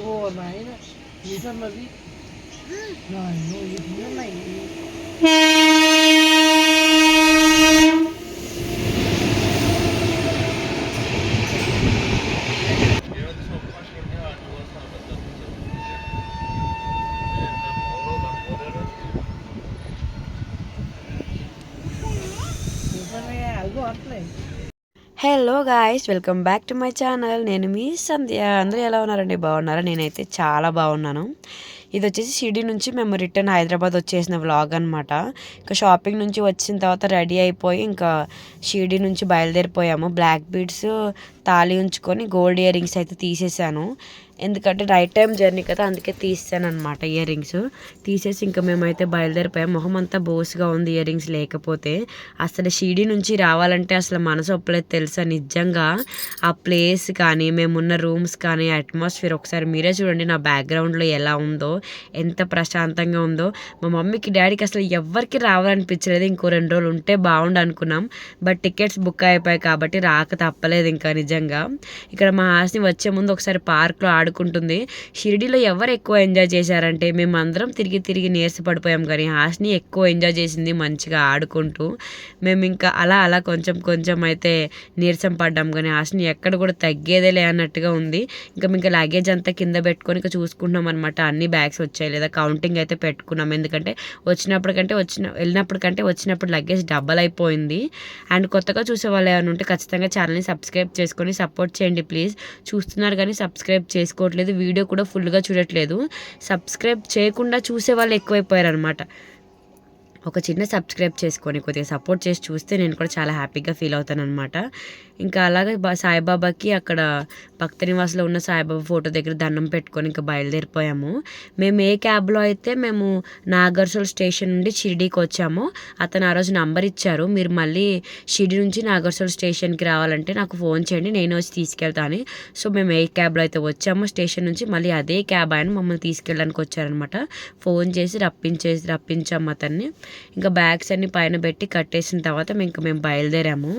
ఓ నాయన నిజమది నాయన ఇది ఉన్నాయి నిజమే అల్గో అట్లే hello guys welcome back to my channel. నేను మీ సంధ్య. అందరూ ఎలా ఉన్నారండి? బాగున్నారా? నేనైతే చాలా బాగున్నాను. ఇది వచ్చేసి షిరిడి నుంచి మేము రిటర్న్ హైదరాబాద్ వచ్చేసిన వ్లాగ్ అనమాట ఇంకా షాపింగ్ నుంచి వచ్చిన తర్వాత రెడీ అయిపోయి ఇంకా షిరిడి నుంచి బయలుదేరిపోయాము. బ్లాక్ బీడ్స్ తాళి ఉంచుకొని గోల్డ్ ఇయర్ రింగ్స్ అయితే తీసేసాను. ఎందుకంటే నైట్ టైం జర్నీ కదా అందుకే తీసాను అనమాట ఇయర్ రింగ్స్ తీసేసి ఇంకా మేమైతే బయలుదేరిపోయాం. మొహం అంతా బోస్గా ఉంది ఇయర్ రింగ్స్ లేకపోతే. అసలు షిరిడి నుంచి రావాలంటే అసలు మనసు ఒప్పలేదు తెలుసా? నిజంగా ఆ ప్లేస్ కానీ మేమున్న రూమ్స్ కానీ అట్మాస్ఫియర్ ఒకసారి మీరే చూడండి నా బ్యాక్గ్రౌండ్లో ఎలా ఉందో ఎంత ప్రశాంతంగా ఉందో. మా మమ్మీకి డాడీకి అసలు ఎవ్వరికి రావాలనిపించలేదు. ఇంకో రెండు రోజులు ఉంటే బాగుండు అనుకున్నాం. బట్ టికెట్స్ బుక్ అయిపోయాయి కాబట్టి రాక తప్పలేదు ఇంకా నిజంగా. ఇక్కడ మా హాస్ని వచ్చే ముందు ఒకసారి పార్క్లో ఆడుకుంటుంది. షిరిడీలో ఎవరు ఎక్కువ ఎంజాయ్ చేశారంటే మేము అందరం తిరిగి తిరిగి నీరసపడిపోయాం కానీ హాస్ని ఎక్కువ ఎంజాయ్ చేసింది మంచిగా ఆడుకుంటూ. మేము ఇంకా అలా అలా కొంచెం కొంచెం అయితే నీరసం పడ్డాం కానీ హాస్ని ఎక్కడ కూడా తగ్గేదేలే అన్నట్టుగా ఉంది. ఇంకా ఇంకా లగేజ్ అంతా కింద పెట్టుకొని ఇంకా చూసుకుంటున్నాం అనమాట అన్ని బ్యాగ్స్ వచ్చాయి లేదా కౌంటింగ్ అయితే పెట్టుకున్నాం. ఎందుకంటే వచ్చినప్పటికంటే వచ్చిన వెళ్ళినప్పటికంటే వచ్చినప్పుడు లగేజ్ డబల్ అయిపోయింది. అండ్ కొత్తగా చూసే వాళ్ళు ఏమైనా ఉంటే ఖచ్చితంగా ఛానల్ని సబ్స్క్రైబ్ చేసుకొని సపోర్ట్ చేయండి ప్లీజ్ చూస్తున్నారు కానీ సబ్స్క్రైబ్ చేసుకోవట్లేదు వీడియో కూడా ఫుల్గా చూడట్లేదు. సబ్స్క్రైబ్ చేయకుండా చూసే వాళ్ళు ఎక్కువైపోయారు అనమాట ఒక చిన్న సబ్స్క్రైబ్ చేసుకొని కొద్దిగా సపోర్ట్ చేసి చూస్తే నేను కూడా చాలా హ్యాపీగా ఫీల్ అవుతాను అనమాట ఇంకా అలాగే సాయిబాబాకి అక్కడ భక్త నివాసలో ఉన్న సాయిబాబా ఫోటో దగ్గర దండం పెట్టుకొని ఇంకా బయలుదేరిపోయాము. మేము ఏ క్యాబ్లో అయితే మేము నాగర్సోల్ స్టేషన్ నుండి షిరిడీకి వచ్చామో అతను ఆ రోజు నంబర్ ఇచ్చారు. మీరు మళ్ళీ షిరిడి నుంచి నాగర్సోల్ స్టేషన్కి రావాలంటే నాకు ఫోన్ చేయండి నేను వచ్చి తీసుకెళ్తాను. సో మేము ఏ క్యాబ్లో అయితే వచ్చామో స్టేషన్ నుంచి మళ్ళీ అదే క్యాబ్ ఆయన మమ్మల్ని తీసుకెళ్ళడానికి వచ్చారనమాట ఫోన్ చేసి రప్పించేసి రప్పించాము అతన్ని. ఇంకా బ్యాగ్స్ అన్ని పైన పెట్టి కట్టేసిన తర్వాత ఇంకా మేము బయలుదేరాము.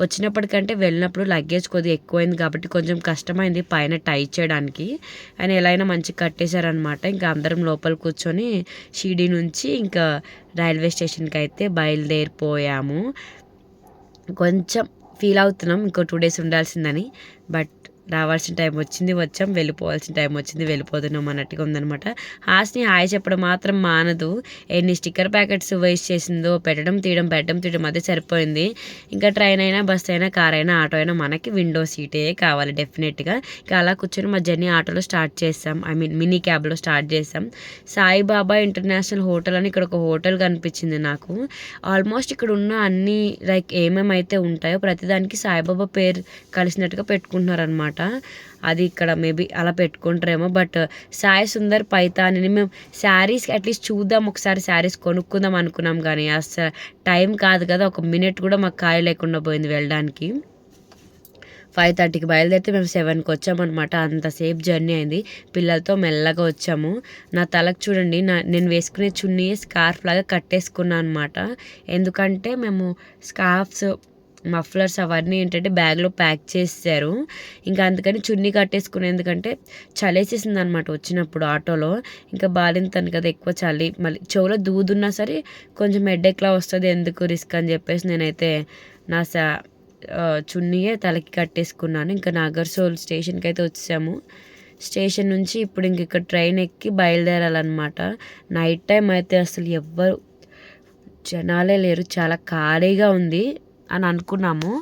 వచ్చినప్పటికంటే వెళ్ళినప్పుడు లగేజ్ కొద్దిగా ఎక్కువైంది కాబట్టి కొంచెం కష్టమైంది పైన టై చేయడానికి. అని ఎలా అయినా మంచిగా కట్టేశారనమాట ఇంకా అందరం లోపల కూర్చొని షిరిడి నుంచి ఇంకా రైల్వే స్టేషన్కి అయితే బయలుదేరిపోయాము. కొంచెం ఫీల్ అవుతున్నాం. ఇంకో టూ డేస్ ఉండాల్సిందని. బట్ రావాల్సిన టైం వచ్చింది వచ్చాం వెళ్ళిపోవాల్సిన టైం వచ్చింది వెళ్ళిపోతున్నాం అన్నట్టుగా ఉందనమాట హాస్ని హాయ్ చెప్పడం మాత్రం మానదు. ఎన్ని స్టిక్కర్ ప్యాకెట్స్ వేస్ట్ చేసిందో పెట్టడం తీయడం పెట్టడం తీయడం అదే సరిపోయింది. ఇంకా ట్రైన్ అయినా బస్ అయినా కార్ అయినా ఆటో అయినా మనకి విండో సీటే కావాలి డెఫినెట్గా ఇంకా అలా కూర్చొని మా జర్నీ ఆటోలో స్టార్ట్ చేసాం ఐ మీన్ మినీ క్యాబ్లో స్టార్ట్ చేసాం సాయిబాబా ఇంటర్నేషనల్ హోటల్ అని ఇక్కడ ఒక హోటల్ కనిపించింది నాకు. ఆల్మోస్ట్ ఇక్కడ ఉన్న అన్ని లైక్ ఏమేమైతే ఉంటాయో ప్రతిదానికి సాయిబాబా పేరు కలిసినట్టుగా పెట్టుకుంటున్నారనమాట అది ఇక్కడ మేబీ అలా పెట్టుకుంటారేమో బట్ సాయి సుందర్ పైతాని మేము శారీస్ అట్లీస్ట్ చూద్దాం ఒకసారి శారీస్ కొనుక్కుందాం అనుకున్నాం కానీ అసలు టైం కాదు కదా ఒక మినిట్ కూడా మాకు ఖాళీ లేకుండా పోయింది వెళ్ళడానికి. ఫైవ్ థర్టీకి బయలుదేరితే మేము సెవెన్కి వచ్చామన్నమాట అంతసేపు జర్నీ అయింది. పిల్లలతో మెల్లగా వచ్చాము. నా తలకు చూడండి నా నేను వేసుకునే చున్నీ స్కార్ఫ్ లాగా కట్టేసుకున్నాను అనమాట. ఎందుకంటే మేము స్కార్ఫ్స్ మఫ్లర్స్ అవన్నీ ఏంటంటే బ్యాగ్లో ప్యాక్ చేశారు ఇంకా అందుకని చున్నీ కట్టేసుకుని ఎందుకంటే చలేసేసింది అనమాట వచ్చినప్పుడు ఆటోలో. ఇంకా బాలింతను కదా ఎక్కువ చలి మళ్ళీ చెవులో దూదున్నా సరే కొంచెం హెడ్ఎక్లా వస్తుంది ఎందుకు రిస్క్ అని చెప్పేసి నేనైతే నా సా చున్నీయే తలకి కట్టేసుకున్నాను. ఇంకా నాగర్సోల్ స్టేషన్కి అయితే వచ్చాము స్టేషన్ నుంచి ఇప్పుడు ఇంక ఇక్కడ ట్రైన్ ఎక్కి బయలుదేరాలన్నమాట. నైట్ టైం అయితే అసలు ఎవ్వరు జనాలే లేరు. చాలా ఖాళీగా ఉంది. అని అనుకున్నాము.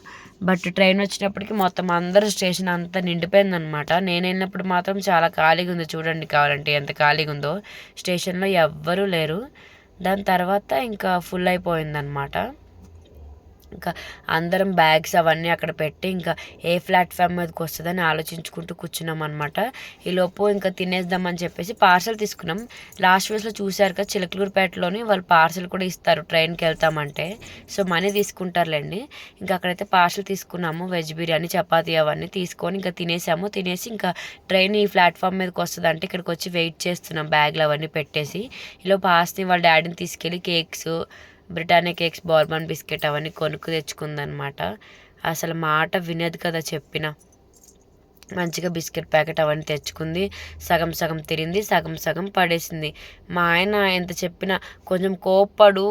బట్ ట్రైన్ వచ్చినప్పటికి మొత్తం అందరూ స్టేషన్ అంతా నిండిపోయింది అనమాట నేను వెళ్ళినప్పుడు మాత్రం చాలా ఖాళీగా ఉంది చూడండి కావాలంటే ఎంత ఖాళీగా ఉందో. స్టేషన్లో ఎవ్వరూ లేరు. దాని తర్వాత ఇంకా ఫుల్ అయిపోయిందనమాట ఇంకా అందరం బ్యాగ్స్ అవన్నీ అక్కడ పెట్టి ఇంకా ఏ ప్లాట్ఫామ్ మీదకి వస్తుందని ఆలోచించుకుంటూ కూర్చున్నాం అనమాట ఈలోపు ఇంకా తినేద్దామని చెప్పేసి పార్సల్ తీసుకున్నాం. లాస్ట్ వేస్లో చూశారు కదా చిలకలూరుపేటలోని వాళ్ళు పార్సల్ కూడా ఇస్తారు ట్రైన్కి వెళ్తామంటే. సో మనీ తీసుకుంటారులేండి. ఇంకా అక్కడైతే పార్సల్ తీసుకున్నాము వెజ్ బిర్యానీ చపాతీ అవన్నీ తీసుకొని ఇంకా తినేసాము. తినేసి ఇంకా ట్రైన్ ఈ ప్లాట్ఫామ్ మీదకి వస్తుంది అంటే ఇక్కడికి వచ్చి వెయిట్ చేస్తున్నాం బ్యాగ్లు అవన్నీ పెట్టేసి. ఈలోపు ఆస్తి వాళ్ళ డాడీని తీసుకెళ్ళి cakes Britannia cakes Bourbon biscuit అవన్నీ కొనుక్కు తెచ్చుకుందనమాట అసలు మాట వినదు కదా చెప్పిన. మంచిగా బిస్కెట్ ప్యాకెట్ అవన్నీ తెచ్చుకుంది. సగం సగం తిరింది సగం సగం పడేసింది. మా ఆయన ఎంత చెప్పినా కొంచెం కోప్పడు.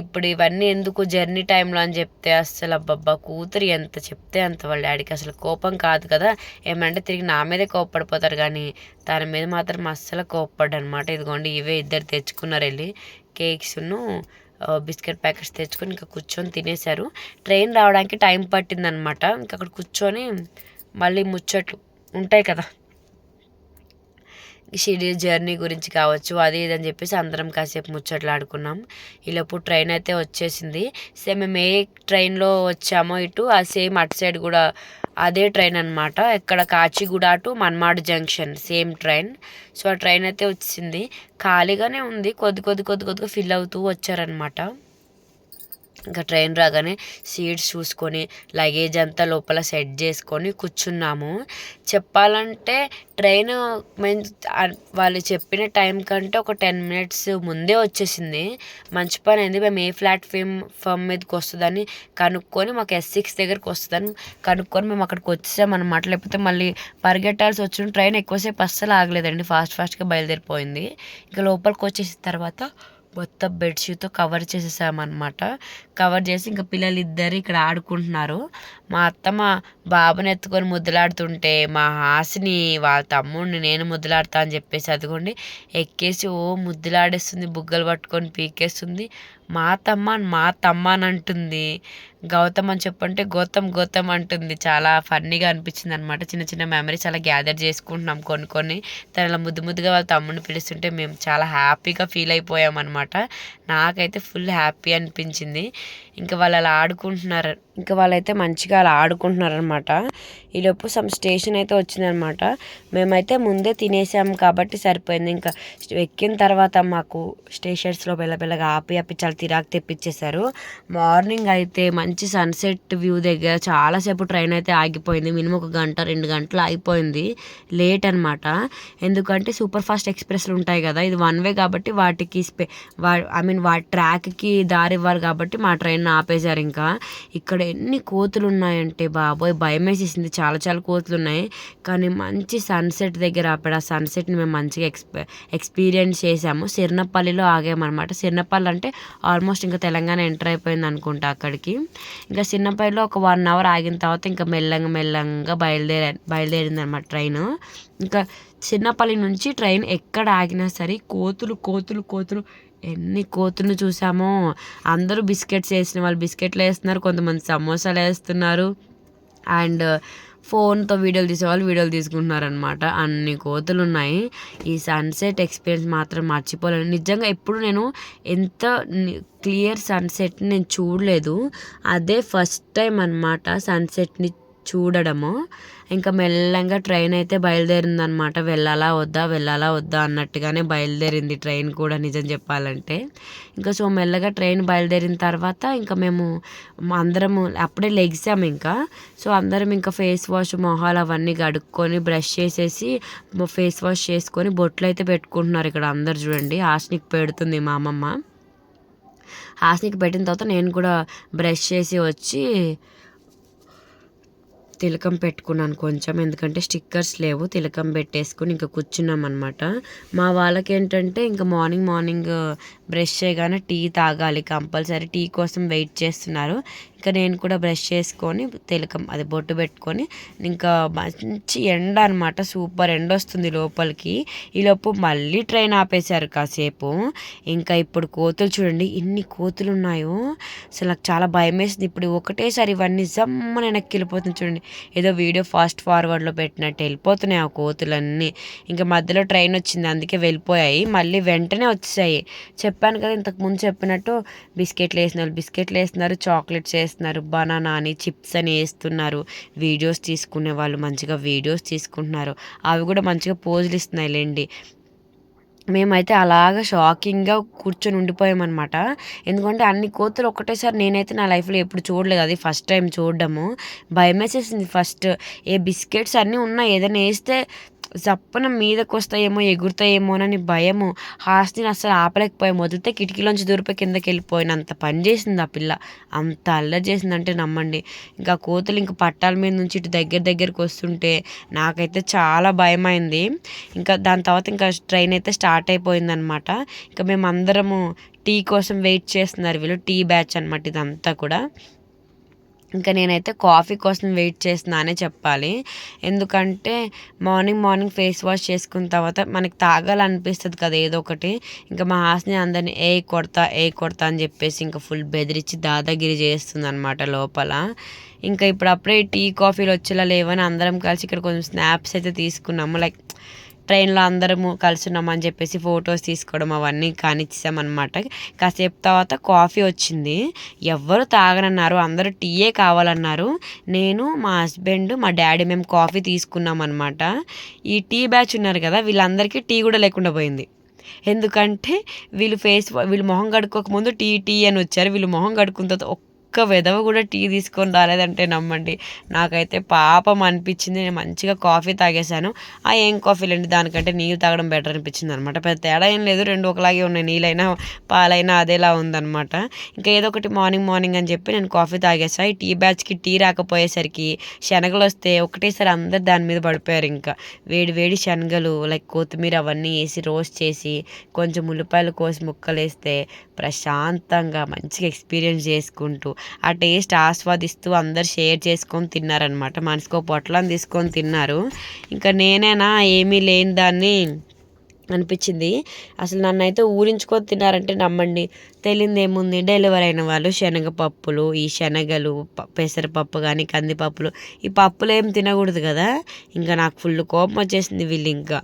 ఇప్పుడు ఇవన్నీ ఎందుకు జర్నీ టైంలో అని చెప్తే అస్సలు అబ్బబ్బా కూతురు ఎంత చెప్తే అంత వాళ్ళ డాడీకి అసలు కోపం కాదు కదా. ఏమంటే తిరిగి నా మీదే కోప్పడిపోతారు కానీ దాని మీద మాత్రం అస్సలు కోప్పడు అనమాట ఇదిగోండి ఇవే ఇద్దరు తెచ్చుకున్నారు వెళ్ళి కేక్స్ను. బిస్కెట్ ప్యాకెట్స్ తెచ్చుకొని ఇంకా కూర్చొని తినేశారు. ట్రైన్ రావడానికి టైం పట్టిందనమాట ఇంకా అక్కడ కూర్చొని మళ్ళీ ముచ్చట్లు ఉంటాయి కదా. షిరిడి జర్నీ గురించి కావచ్చు అది ఇది అని చెప్పేసి అందరం కాసేపు ముచ్చట్లు ఆడుకున్నాం ఈలోపు ట్రైన్ అయితే వచ్చేసింది. సేమ్ మేము ఏ ట్రైన్లో వచ్చామో ఇటు ఆ సేమ్ అటు సైడ్ కూడా అదే ట్రైన్ అనమాట ఇక్కడ Kacheguda to Manmad junction same train. So ఆ ట్రైన్ అయితే వచ్చింది. ఖాళీగానే ఉంది. కొద్ది కొద్ది కొద్ది కొద్దిగా ఫిల్ అవుతూ వచ్చారనమాట ఇంకా ట్రైన్ రాగానే సీట్స్ చూసుకొని లగేజ్ అంతా లోపల సెట్ చేసుకొని కూర్చున్నాము. చెప్పాలంటే ట్రైన్ మేము వాళ్ళు చెప్పిన టైం కంటే ఒక టెన్ మినిట్స్ ముందే వచ్చేసింది. మంచి పని అయింది. మేము ఏ ప్లాట్ఫామ్ ఫామ్ మీదకి వస్తుందని కనుక్కొని మాకు ఎస్ సిక్స్ దగ్గరికి వస్తుందని కనుక్కొని మేము అక్కడికి వచ్చేసామన్నమాట. లేకపోతే మళ్ళీ పరిగెట్టాల్సి వచ్చిన ట్రైన్ ఎక్కువసేపు అస్సలు ఆగలేదండి. ఫాస్ట్ ఫాస్ట్గా బయలుదేరిపోయింది. ఇంకా లోపలికి వచ్చేసిన తర్వాత మొత్తం బెడ్షీట్తో కవర్ చేసేసామన్నమాట. కవర్ చేసి ఇంకా పిల్లలు ఇద్దరు ఇక్కడ ఆడుకుంటున్నారు. మా అత్త మా బాబుని ఎత్తుకొని ముద్దులాడుతుంటే మా హాసిని వాళ్ళ తమ్ముడిని నేను ముద్దులాడతా అని చెప్పేసి అదిగోండి ఎక్కేసి ఓ ముద్దులాడేస్తుంది బుగ్గలు పట్టుకొని పీకేస్తుంది. మా తమ్మ మా తమ్మ అని అంటుంది గౌతమ్ అని చెప్పంటే గౌతమ్ గౌతమ్ అంటుంది. చాలా ఫన్నీగా అనిపించింది అనమాట చిన్న చిన్న మెమరీస్ అలా గ్యాదర్ చేసుకుంటున్నాం కొన్ని కొన్ని. తను అలా ముద్దు ముద్దుగా వాళ్ళ తమ్ముడిని పిలుస్తుంటే మేము చాలా హ్యాపీగా ఫీల్ అయిపోయాం అనమాట నాకైతే ఫుల్ హ్యాపీ అనిపించింది. ఇంకా వాళ్ళు అలా ఆడుకుంటున్నారు. ఇంకా వాళ్ళైతే మంచిగా అలా ఆడుకుంటున్నారనమాట ఈలోపు సమ్ స్టేషన్ అయితే వచ్చిందనమాట మేమైతే ముందే తినేసాం కాబట్టి సరిపోయింది. ఇంకా ఎక్కిన తర్వాత మాకు స్టేషన్స్లో బెల్లబెల్లగా ఆపి ఆపి చాలా తిరాకు తెప్పించేశారు. మార్నింగ్ అయితే మంచి సన్సెట్ వ్యూ దగ్గర చాలాసేపు ట్రైన్ అయితే ఆగిపోయింది. మినిమం ఒక గంట రెండు గంటలు ఆగిపోయింది. లేట్ అనమాట ఎందుకంటే సూపర్ ఫాస్ట్ ఎక్స్ప్రెస్లు ఉంటాయి కదా. ఇది వన్ వే కాబట్టి వాటికి స్పే వా ఐ మీన్ వాటి ట్రాక్కి దారి ఇవ్వాలి కాబట్టి మా ట్రైన్ ఆపేశారు ఇంకా. ఇక్కడ ఎన్ని కోతులు ఉన్నాయంటే బాబోయ్. భయం వేసేసింది. చాలా చాలా కోతులు ఉన్నాయి కానీ మంచి సన్సెట్ దగ్గర ఆపాడు. ఆ సన్సెట్ని మేము మంచిగా ఎక్స్పీ ఎక్స్పీరియన్స్ చేసాము. సిర్నపల్లిలో ఆగామన్నమాట. సిర్నపల్లి అంటే ఆల్మోస్ట్ ఇంకా తెలంగాణ ఎంటర్ అయిపోయింది అనుకుంటా అక్కడికి. ఇంకా సిన్నపల్లిలో ఒక వన్ అవర్ ఆగిన తర్వాత ఇంకా మెల్లగా మెల్లగా బయలుదేరి బయలుదేరింది అనమాట ట్రైన్. ఇంకా చిన్నపల్లి నుంచి ట్రైన్ ఎక్కడ ఆగినా సరే కోతులు కోతులు కోతులు ఎన్ని కోతులు చూసామో. అందరూ బిస్కెట్స్ వేసిన వాళ్ళు బిస్కెట్లు వేస్తున్నారు కొంతమంది సమోసాలు వేస్తున్నారు. అండ్ ఫోన్తో వీడియోలు తీసేవాళ్ళు వీడియోలు తీసుకుంటున్నారు అనమాట అన్ని కోతులు ఉన్నాయి. ఈ సన్సెట్ ఎక్స్పీరియన్స్ మాత్రం మర్చిపోలేను. నిజంగా ఎప్పుడు నేను ఎంత క్లియర్ సన్సెట్ నేను చూడలేదు. అదే ఫస్ట్ టైం అనమాట సన్సెట్ని చూడడము. ఇంకా మెల్లగా ట్రైన్ అయితే బయలుదేరిందనమాట వెళ్ళాలా వద్దా వెళ్ళాలా వద్దా అన్నట్టుగానే బయలుదేరింది ట్రైన్ కూడా నిజం చెప్పాలంటే. ఇంకా సో మెల్లగా ట్రైన్ బయలుదేరిన తర్వాత ఇంకా మేము అందరము అప్పుడే లెగ్సాము ఇంకా. సో అందరం ఇంకా ఫేస్ వాష్ మొహాలు అవన్నీ కడుక్కొని బ్రష్ చేసేసి ఫేస్ వాష్ చేసుకొని బొట్లు అయితే పెట్టుకుంటున్నారు ఇక్కడ అందరు చూడండి. ఆశనికి పెడుతుంది మా అమ్మమ్మ. ఆశనికి పెట్టిన తర్వాత నేను కూడా బ్రష్ చేసి వచ్చి తిలకం పెట్టుకున్నాను కొంచెం ఎందుకంటే స్టిక్కర్స్ లేవు. తిలకం పెట్టేసుకుని ఇంకా కూర్చున్నాం అనమాట మా వాళ్ళకి ఏంటంటే ఇంకా మార్నింగ్ మార్నింగ్ బ్రష్ చేయగానే టీ తాగాలి. కంపల్సరీ టీ కోసం వెయిట్ చేస్తున్నారు. ఇంకా నేను కూడా బ్రష్ చేసుకొని తిలకం అది బొట్టు పెట్టుకొని ఇంకా మంచి ఎండ అనమాట సూపర్ ఎండ వస్తుంది లోపలికి. ఈలోపు మళ్ళీ ట్రైన్ ఆపేశారు కాసేపు. ఇంకా ఇప్పుడు కోతులు చూడండి ఇన్ని కోతులు ఉన్నాయో. అసలు నాకు చాలా భయం వేసింది. ఇప్పుడు ఒకటేసారి ఇవన్నీ జమ్మని వెనక్కి వెళ్ళిపోతుంది చూడండి. ఏదో వీడియో ఫాస్ట్ ఫార్వర్డ్లో పెట్టినట్టు వెళ్ళిపోతున్నాయి ఆ కోతులన్నీ. ఇంకా మధ్యలో ట్రైన్ వచ్చింది అందుకే వెళ్ళిపోయాయి. మళ్ళీ వెంటనే వచ్చాయి చెప్పాను కదా ఇంతకు ముందు చెప్పినట్టు బిస్కెట్లు వేసినారు బిస్కెట్లు వేస్తున్నారు చాక్లెట్స్ వేస్తున్నారు. బనానా అని చిప్స్ అని వేస్తున్నారు. వీడియోస్ తీసుకునే వాళ్ళు మంచిగా వీడియోస్ తీసుకుంటున్నారు. అవి కూడా మంచిగా పోజులు ఇస్తున్నాయి లేండి మేమైతే అలాగ షాకింగ్గా కూర్చొని ఉండిపోయామన్నమాట. ఎందుకంటే అన్ని కోతులు ఒకటేసారి నేనైతే నా లైఫ్లో ఎప్పుడు చూడలేదు. అది ఫస్ట్ టైం చూడడము. భయం వేసేసింది ఫస్ట్. ఏ బిస్కెట్స్ అన్నీ ఉన్నాయి ఏదైనా వేస్తే జప్పన మీదకు వస్తాయేమో ఎగురుతాయేమోనని భయము. హాస్తిని అసలు ఆపలేకపోయాము. వదిలితే కిటికీలోంచి దూరిపోయి కిందకి వెళ్ళిపోయినంత పని చేసింది ఆ పిల్ల. అంత అల్లరి చేసిందంటే నమ్మండి. ఇంకా కోతులు ఇంక పట్టాల మీద నుంచి ఇటు దగ్గర దగ్గరకు వస్తుంటే నాకైతే చాలా భయమైంది. ఇంకా దాని తర్వాత ఇంకా ట్రైన్ అయితే స్టార్ట్ అయిపోయిందనమాట. ఇంకా మేము అందరము టీ కోసం వెయిట్ చేస్తున్నారు వీళ్ళు. టీ బ్యాచ్ అనమాట ఇదంతా కూడా. ఇంకా నేనైతే కాఫీ కోసం వెయిట్ చేస్తున్నానే చెప్పాలి. ఎందుకంటే మార్నింగ్ మార్నింగ్ ఫేస్ వాష్ చేసుకున్న తర్వాత మనకి తాగాలనిపిస్తుంది కదా ఏదో ఒకటి. ఇంకా మా హాస్ని అందరిని ఏ కొడతా ఏ కొడతా అని చెప్పేసి ఇంకా ఫుల్ బెదిరించి దాదాగిరి చేస్తుంది అనమాట లోపల. ఇంకా ఇప్పుడు అప్పుడే టీ కాఫీలు వచ్చేలా లేవని అందరం కలిసి ఇక్కడ కొంచెం స్నాప్స్ అయితే తీసుకున్నాము. లైక్ ట్రైన్లో అందరము కలిసి ఉన్నామని చెప్పేసి ఫొటోస్ తీసుకోవడం అవన్నీ కానిచ్చామన్నమాట కాసేపు తర్వాత కాఫీ వచ్చింది. ఎవ్వరు తాగనన్నారు. అందరూ టీయే కావాలన్నారు. నేను మా హస్బెండ్ మా డాడీ మేము కాఫీ తీసుకున్నామన్నమాట. ఈ టీ బ్యాచ్ ఉన్నారు కదా వీళ్ళందరికీ టీ కూడా లేకుండా పోయింది. ఎందుకంటే వీళ్ళు ఫేస్ వీళ్ళు మొహం కడుక్కోక ముందు టీ టీ అని వచ్చారు. వీళ్ళు మొహం కడుక్కున్న తర్వాత ఒక్క విధవ కూడా టీ తీసుకొని రాలేదంటే నమ్మండి. నాకైతే పాపం అనిపించింది. నేను మంచిగా కాఫీ తాగేశాను. ఆ ఏం కాఫీ లేండి దానికంటే నీళ్ళు తాగడం బెటర్ అనిపించింది అనమాట పెద్ద తేడా ఏం లేదు. రెండు ఒకలాగే ఉన్నాయి. నీళ్ళైనా పాలైనా అదేలా ఉందన్నమాట ఇంకా ఏదో ఒకటి మార్నింగ్ మార్నింగ్ అని చెప్పి నేను కాఫీ తాగేసా. ఈ టీ బ్యాచ్కి టీ రాకపోయేసరికి శనగలు వస్తే ఒకటేసారి అందరు దాని మీద పడిపోయారు ఇంకా. వేడి వేడి శనగలు లైక్ కొత్తిమీర అవన్నీ వేసి రోస్ట్ చేసి కొంచెం ఉల్లిపాయలు కోసి ముక్కలు వేస్తే ప్రశాంతంగా మంచిగా ఎక్స్పీరియన్స్ చేసుకుంటూ ఆ టేస్ట్ ఆస్వాదిస్తూ అందరు షేర్ చేసుకొని తిన్నారనమాట మనసుకో పొట్లం తీసుకొని తిన్నారు. ఇంకా నేనేనా ఏమీ లేని దాన్ని అనిపించింది. అసలు నన్ను అయితే ఊరించుకొని తిన్నారంటే నమ్మండి. తెలియదు ఏముంది? డెలివరీ అయిన వాళ్ళు శనగపప్పులు ఈ శనగలు ప- పెసరపప్పు కానీ కందిపప్పులు ఈ పప్పులు ఏం తినకూడదు కదా? ఇంకా నాకు ఫుల్ కోపం వచ్చేసింది వీళ్ళు ఇంకా.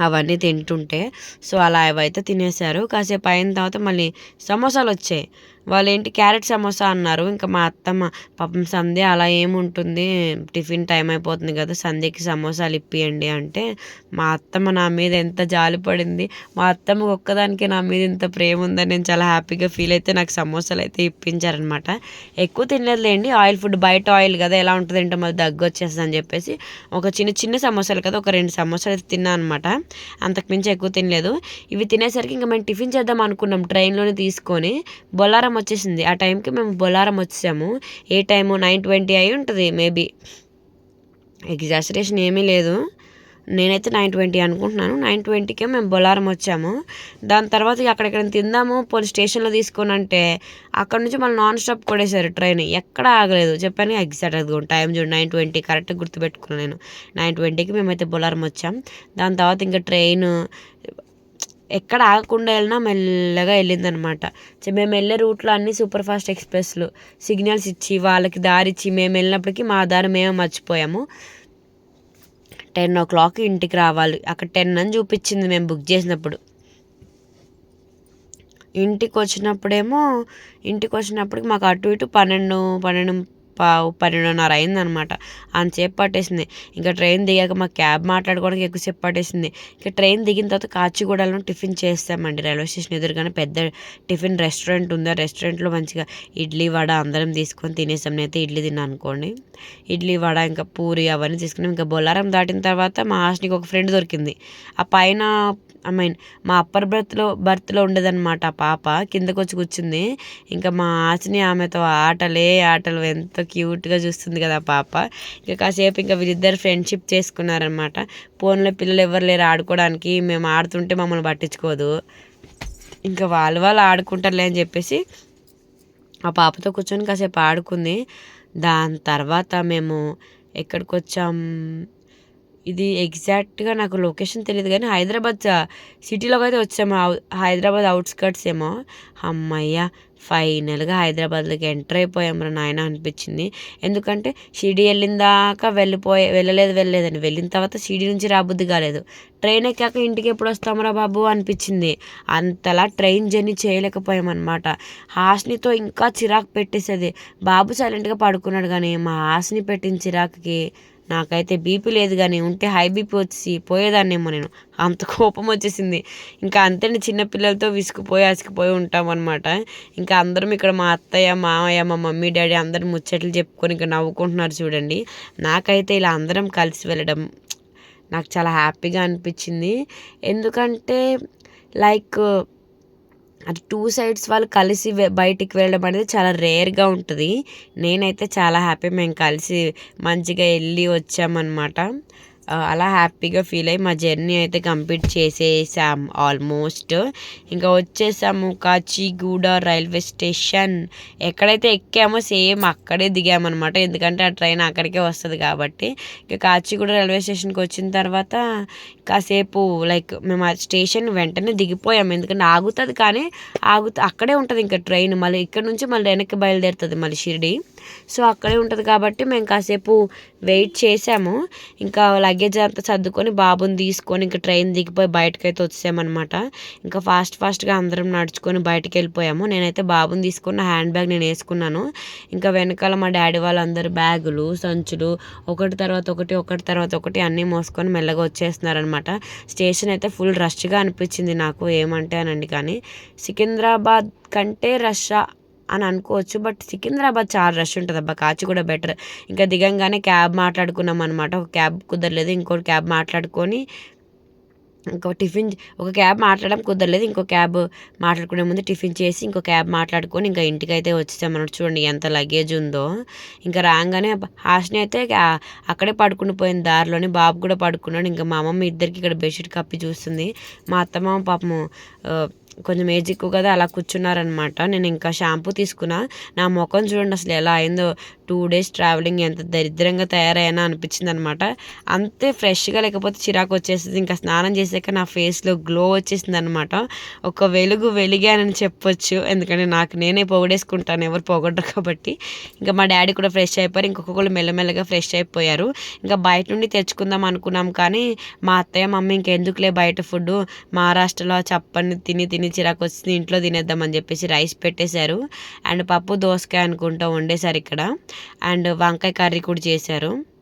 అవన్నీ తింటుంటే. సో అలా అవైతే తినేశారు. కాసేపు అయిన తర్వాత మళ్ళీ సమోసాలు వచ్చాయి. వాళ్ళు ఏంటి క్యారెట్ సమోసా అన్నారు. ఇంకా మా అత్తమ్మ పాపం సంధ్య అలా ఏముంటుంది? టిఫిన్ టైం అయిపోతుంది కదా సంధ్యకి సమోసాలు ఇప్పియండి అంటే మా అత్తమ్మ నా మీద ఎంత జాలి పడింది. మా అత్తమ్మ ఒక్కదానికి నా మీద ఇంత ప్రేమ ఉందని నేను చాలా హ్యాపీగా ఫీల్ అయితే నాకు సమోసాలు అయితే ఇప్పించారనమాట ఎక్కువ తినలేదులేండి ఆయిల్ ఫుడ్ బయట ఆయిల్ కదా ఎలా ఉంటుంది ఏంటో మరి దగ్గు వచ్చేస్తుంది అని చెప్పేసి ఒక చిన్న చిన్న సమోసాలు కదా ఒక రెండు సమోసాలు అయితే తిన్నా అనమాట అంతకుమించి ఎక్కువ తినలేదు. ఇవి తినేసరికి ఇంకా మేము టిఫిన్ చేద్దాం అనుకున్నాం ట్రైన్లోనే తీసుకొని. బొల్లారం వచ్చేసింది. ఆ టైంకి మేము బొల్లారం వచ్చేసాము. ఏ టైము? నైన్ ట్వంటీ అయి ఉంటుంది మేబీ. ఎగ్జాసరేషన్ ఏమీ లేదు. నేనైతే నైన్ ట్వంటీ అనుకుంటున్నాను. నైన్ ట్వంటీకే మేము బొలారం వచ్చాము. దాని తర్వాత అక్కడెక్కడ తిందాము పోలీస్ స్టేషన్లో తీసుకొని అంటే అక్కడ నుంచి మళ్ళీ నాన్ స్టాప్ కొడేశారు ట్రైన్. ఎక్కడ ఆగలేదు. చెప్పాను ఎగ్జాక్ట్ అది టైం చూడు నైన్ ట్వంటీ కరెక్ట్గా గుర్తుపెట్టుకున్నాను నేను. నైన్ ట్వంటీకి మేమైతే బొలారం వచ్చాం. దాని తర్వాత ఇంకా ట్రైన్ ఎక్కడ ఆగకుండా వెళ్ళినా మెల్లగా వెళ్ళిందనమాట. మేము వెళ్ళే రూట్లో అన్ని సూపర్ ఫాస్ట్ ఎక్స్ప్రెస్లు సిగ్నల్స్ ఇచ్చి వాళ్ళకి దారి ఇచ్చి మేము వెళ్ళినప్పటికీ మా దారి మేమే మర్చిపోయాము. టెన్ ఓ క్లాక్ ఇంటికి రావాలి. అక్కడ టెన్ అని చూపించింది మేము బుక్ చేసినప్పుడు. ఇంటికి వచ్చినప్పుడేమో ఇంటికి వచ్చినప్పటికి మాకు అటు ఇటు పన్నెండు పన్నెండు పావు పన్నెండున్నర అయిందనమాట. అంతసేపు పట్టేసింది. ఇంకా ట్రైన్ దిగాక మా క్యాబ్ మాట్లాడుకోవడానికి ఎక్కువసేపు పట్టేసింది. ఇంకా ట్రైన్ దిగిన తర్వాత కాచిగూడలో టిఫిన్ చేస్తామండి రైల్వే స్టేషన్ ఎదురుగానే పెద్ద టిఫిన్ రెస్టారెంట్ ఉంది. ఆ రెస్టారెంట్లో మంచిగా ఇడ్లీ వడ అందరం తీసుకొని తినేసాం. నేనైతే ఇడ్లీ తిన్నాను అనుకోండి. ఇడ్లీ వడ ఇంకా పూరి అవన్నీ తీసుకున్నాం. ఇంకా బొల్లారం దాటిన తర్వాత మా హాస్నికి ఒక ఫ్రెండ్ దొరికింది. ఆ పైన ఐ మీన్ మా అప్పర్ బర్త్లో బర్త్లో ఉండేదన్నమాట ఆ పాప. కిందకు వచ్చి కూర్చుంది. ఇంకా మా ఆశని ఆమెతో ఆటలే ఆటలు ఎంత క్యూట్గా చూస్తుంది కదా ఆ పాప. ఇంకా కాసేపు ఇంకా వీళ్ళిద్దరు ఫ్రెండ్షిప్ చేసుకున్నారనమాట ఫోన్లో పిల్లలు ఎవరు లేరు ఆడుకోవడానికి. మేము ఆడుతుంటే మమ్మల్ని పట్టించుకోదు. ఇంకా వాళ్ళు వాళ్ళు ఆడుకుంటారులే అని చెప్పేసి ఆ పాపతో కూర్చొని కాసేపు ఆడుకుంది. దాని తర్వాత మేము ఎక్కడికి వచ్చాం ఇది ఎగ్జాక్ట్గా నాకు లొకేషన్ తెలియదు కానీ హైదరాబాద్ సిటీలోకి అయితే వచ్చాము హైదరాబాద్ అవుట్స్కట్స్ ఏమో. అమ్మయ్య! ఫైనల్గా హైదరాబాద్లోకి ఎంటర్ అయిపోయాం రా నాయన అనిపించింది. ఎందుకంటే షిడి వెళ్ళిన దాకా వెళ్ళిపోయే వెళ్ళలేదు వెళ్ళలేదని వెళ్ళిన తర్వాత షిడి నుంచి రాబుద్ది కాలేదు. ట్రైన్ ఎక్కాక ఇంటికి ఎప్పుడు వస్తామరా బాబు అనిపించింది. అంతలా ట్రైన్ జర్నీ చేయలేకపోయామన్నమాట. హాస్నితో ఇంకా చిరాకు పెట్టేసేది. బాబు సైలెంట్గా పడుకున్నాడు కానీ మా హాస్ని పెట్టిన చిరాకుకి నాకైతే బీపీ లేదు కానీ ఉంటే హై బీపీ వచ్చి పోయేదాన్నేమో నేను. అంత కోపం వచ్చేసింది. ఇంకా అంతే చిన్నపిల్లలతో విసుకుపోయి అసికిపోయి ఉంటాం అనమాట ఇంకా అందరం ఇక్కడ మా అత్తయ్య మామయ్య మా మమ్మీ డాడీ అందరం ముచ్చట్లు చెప్పుకొని ఇంకా నవ్వుకుంటున్నారు చూడండి. నాకైతే ఇలా అందరం కలిసి వెళ్ళడం నాకు చాలా హ్యాపీగా అనిపించింది. ఎందుకంటే లైక్ అది టూ సైడ్స్ వాళ్ళు కలిసి బయటికి వెళ్ళడం అనేది చాలా రేర్గా ఉంటుంది. నేనైతే చాలా హ్యాపీ మేము కలిసి మంచిగా వెళ్ళి వచ్చామన్నమాట. అలా హ్యాపీగా ఫీల్ అయ్యి మా జర్నీ అయితే కంప్లీట్ చేసేసాం ఆల్మోస్ట్. ఇంకా వచ్చేసాము కాచిగూడ రైల్వే స్టేషన్. ఎక్కడైతే ఎక్కామో సేమ్ అక్కడే దిగామన్నమాట. ఎందుకంటే ఆ ట్రైన్ అక్కడికే వస్తుంది కాబట్టి. ఇంకా కాచిగూడ రైల్వే స్టేషన్కి వచ్చిన తర్వాత కాసేపు లైక్ మేము ఆ స్టేషన్ వెంటనే దిగిపోయాము ఎందుకంటే ఆగుతుంది కానీ ఆగుతూ అక్కడే ఉంటుంది ఇంకా ట్రైన్. మళ్ళీ ఇక్కడ నుంచి మళ్ళీ వెనక్కి బయలుదేరుతుంది మళ్ళీ షిరిడి. సో అక్కడే ఉంటుంది కాబట్టి మేము కాసేపు వెయిట్ చేసాము. ఇంకా లగేజ్ అంతా సర్దుకొని బాబుని తీసుకొని ఇంకా ట్రైన్ దిగిపోయి బయటకు అయితే వచ్చామన్నమాట. ఇంకా ఫాస్ట్ ఫాస్ట్గా అందరం నడుచుకొని బయటకు వెళ్ళిపోయాము. నేనైతే బాబుని తీసుకున్న హ్యాండ్ బ్యాగ్ నేను వేసుకున్నాను. ఇంకా వెనకాల మా డాడీ వాళ్ళందరూ బ్యాగులు సంచులు ఒకటి తర్వాత ఒకటి ఒకటి తర్వాత ఒకటి అన్నీ మోసుకొని మెల్లగా వచ్చేస్తున్నారనమాట స్టేషన్ అయితే ఫుల్ రష్గా అనిపించింది నాకు ఏమంటే అనండి కానీ. సికింద్రాబాద్ కంటే రష్యా అని అనుకోవచ్చు. బట్ సికింద్రాబాద్ చాలా రష్ ఉంటుంది అబ్బా. కాచి కూడా బెటర్. ఇంకా దిగంగానే క్యాబ్ మాట్లాడుకున్నాం అనమాట ఒక క్యాబ్ కుదరలేదు ఇంకోటి క్యాబ్ మాట్లాడుకొని ఇంకో టిఫిన్ ఒక క్యాబ్ మాట్లాడడం కుదరలేదు ఇంకో క్యాబ్ మాట్లాడుకునే ముందు టిఫిన్ చేసి ఇంకో క్యాబ్ మాట్లాడుకొని ఇంకా ఇంటికి అయితే వచ్చేసామన్నమాట చూడండి ఎంత లగేజ్ ఉందో. ఇంకా రాగానే హాస్ని అయితే అక్కడే పడుకుని పోయింది దారిలోనే బాబు కూడా పడుకున్నాడు. ఇంకా మా అమ్మమ్మ ఇద్దరికి ఇక్కడ బెడ్షీట్ కప్పి చూస్తుంది. మా అత్తమ్మ పాపము కొంచెం ఏజ్ ఎక్కువ కదా అలా కూర్చున్నారనమాట. నేను ఇంకా షాంపూ తీసుకున్నా. నా ముఖం చూడండి అసలు ఎలా అయిందో. టూ డేస్ ట్రావెలింగ్ ఎంత దరిద్రంగా తయారైనా అనిపించింది అనమాట అంతే ఫ్రెష్గా లేకపోతే చిరాకు వచ్చేసింది ఇంకా స్నానం చేసాక నా ఫేస్లో గ్లో వచ్చేసింది అనమాట ఒక వెలుగు వెలిగానని చెప్పొచ్చు. ఎందుకంటే నాకు నేనే పొగడేసుకుంటాను ఎవరు పొగడరు కాబట్టి. ఇంకా మా డాడీ కూడా ఫ్రెష్ అయిపోయారు. ఇంకొకళ్ళు మెల్లమెల్లగా ఫ్రెష్ అయిపోయారు. ఇంకా బయట నుండి తెచ్చుకుందాం అనుకున్నాం కానీ మా అత్తయ్య మమ్మీ ఇంకెందుకులే బయట ఫుడ్ మహారాష్ట్రలో చప్పని తిని తిని చిరాకు వచ్చింది ఇంట్లో తినేద్దామని చెప్పేసి రైస్ పెట్టేశారు. అండ్ పప్పు దోసకాయ అనుకుంటా వండేశారు ఇక్కడ. అండ్ వంకాయ కర్రీ కూడా చేశారు.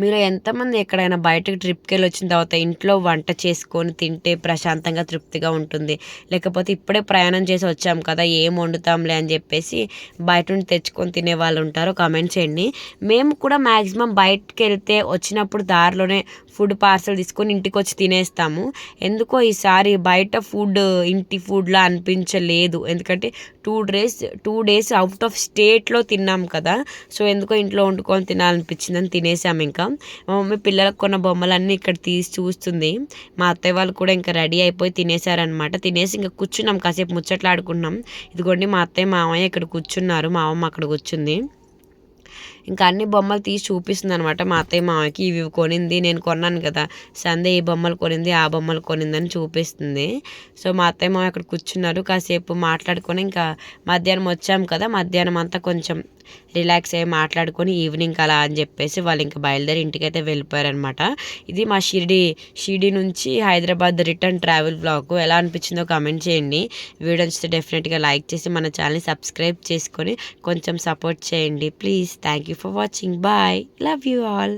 మీరు ఎంతమంది ఎక్కడైనా బయటకు ట్రిప్కి వెళ్ళి వచ్చిన తర్వాత ఇంట్లో వంట చేసుకొని తింటే ప్రశాంతంగా తృప్తిగా ఉంటుంది. లేకపోతే ఇప్పుడే ప్రయాణం చేసి వచ్చాం కదా ఏం వండుతాంలే అని చెప్పేసి బయట నుండి తెచ్చుకొని తినే వాళ్ళు ఉంటారు కామెంట్ చేయండి. మేము కూడా మ్యాక్సిమం బయటకు వెళ్తే వచ్చినప్పుడు దారిలోనే ఫుడ్ పార్సల్ తీసుకొని ఇంటికి వచ్చి తినేస్తాము. ఎందుకో ఈసారి బయట ఫుడ్ ఇంటి ఫుడ్లా అనిపించలేదు. ఎందుకంటే two days two days out of స్టేట్లో తిన్నాం కదా. సో ఎందుకో ఇంట్లో వండుకొని తినాలనిపించిందని తినేసాం ఇంకా. మా మమ్మీ పిల్లలకు కొన్న బొమ్మలన్నీ ఇక్కడ తీసి చూస్తుంది. మా అత్తయ్య వాళ్ళు కూడా ఇంకా రెడీ అయిపోయి తినేసారనమాట తినేసి ఇంకా కూర్చున్నాం కాసేపు ముచ్చట్లాడుకున్నాం. ఇదిగోండి మా అత్తయ్య మామయ్య ఇక్కడ కూర్చున్నారు. మా అమ్మ అక్కడ కూర్చుంది. ఇంకా అన్ని బొమ్మలు తీసి చూపిస్తుంది అనమాట మా అత్తయ్య మామకి ఇవి కొనింది నేను కొన్నాను కదా. సందే ఈ బొమ్మలు కొనింది ఆ బొమ్మలు కొనిందని చూపిస్తుంది. సో మా అత్తయ్య మామ అక్కడ కూర్చున్నారు. కాసేపు మాట్లాడుకొని ఇంకా మధ్యాహ్నం వచ్చాము కదా. మధ్యాహ్నం అంతా కొంచెం రిలాక్స్ అయ్యి మాట్లాడుకొని ఈవినింగ్ అలా అని చెప్పేసి వాళ్ళు ఇంకా బయలుదేరి ఇంటికైతే వెళ్ళిపోయారనమాట. ఇది మా షిరిడి షిరిడి నుంచి హైదరాబాద్ రిటర్న్ ట్రావెల్ బ్లాగ్. ఎలా అనిపించిందో కమెంట్ చేయండి. వీడియో నచ్చితే డెఫినెట్గా లైక్ చేసి మన ఛానల్ని సబ్స్క్రైబ్ చేసుకొని కొంచెం సపోర్ట్ చేయండి. Please thank you for watching. Bye. Love you all.